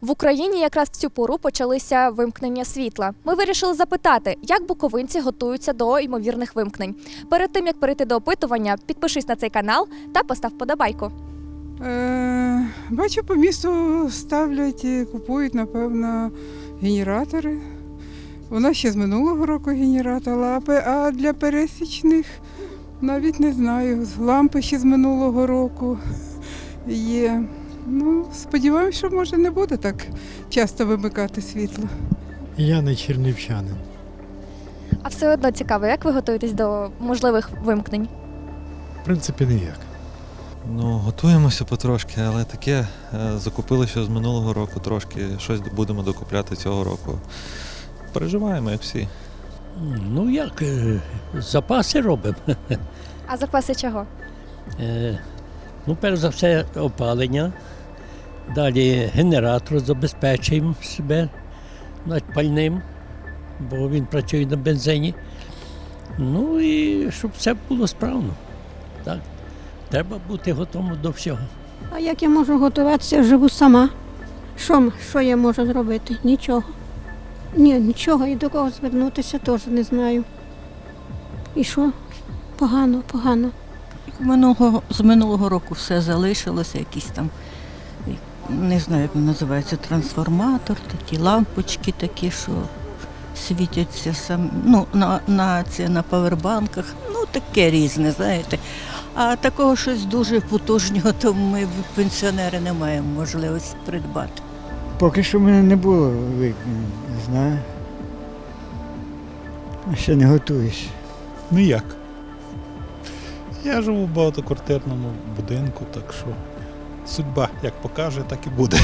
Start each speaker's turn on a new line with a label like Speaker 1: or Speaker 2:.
Speaker 1: В Україні якраз в цю пору почалися вимкнення світла. Ми вирішили запитати, як буковинці готуються до ймовірних вимкнень. Перед тим як перейти до опитування, підпишись на цей канал та постав подобайку.
Speaker 2: Е, бачу, по місту ставлять і купують, напевно, генератори. У нас ще з минулого року генератор, а пе- а для пересічних навіть не знаю. Лампи ще з минулого року є. Ну, сподіваємось, що може не буде так часто вимикати світло.
Speaker 3: Я не чернівчанин.
Speaker 1: А все одно цікаво, як ви готуєтесь до можливих вимкнень?
Speaker 3: В принципі, ніяк.
Speaker 4: Ну, готуємося потрошки, але таке е, закупили ще з минулого року трошки, щось будемо докупляти цього року. Переживаємо, як всі.
Speaker 5: Ну як, е, запаси робимо.
Speaker 1: А запаси чого?
Speaker 5: Е, Ну, перш за все, опалення. Далі генератор забезпечуємо себе навіть пальним, бо він працює на бензині. Ну і щоб все було справно. Так. Треба бути готовим до всього.
Speaker 6: А як я можу готуватися, живу сама. Що, що я можу зробити? Нічого. Ні, нічого, і до кого звернутися теж не знаю. І що? Погано, погано.
Speaker 7: Минулого, з минулого року все залишилося, якісь там, не знаю, як він називається, трансформатор, такі лампочки такі, що світяться сам, ну, на, на, це, на павербанках, ну таке різне, знаєте. А такого щось дуже потужного, то ми пенсіонери не маємо можливості придбати.
Speaker 8: Поки що в мене не було не знаю. Ще не готуюсь.
Speaker 3: Ніяк. Я живу в багатоквартирному будинку, так що судьба як покаже, так і буде.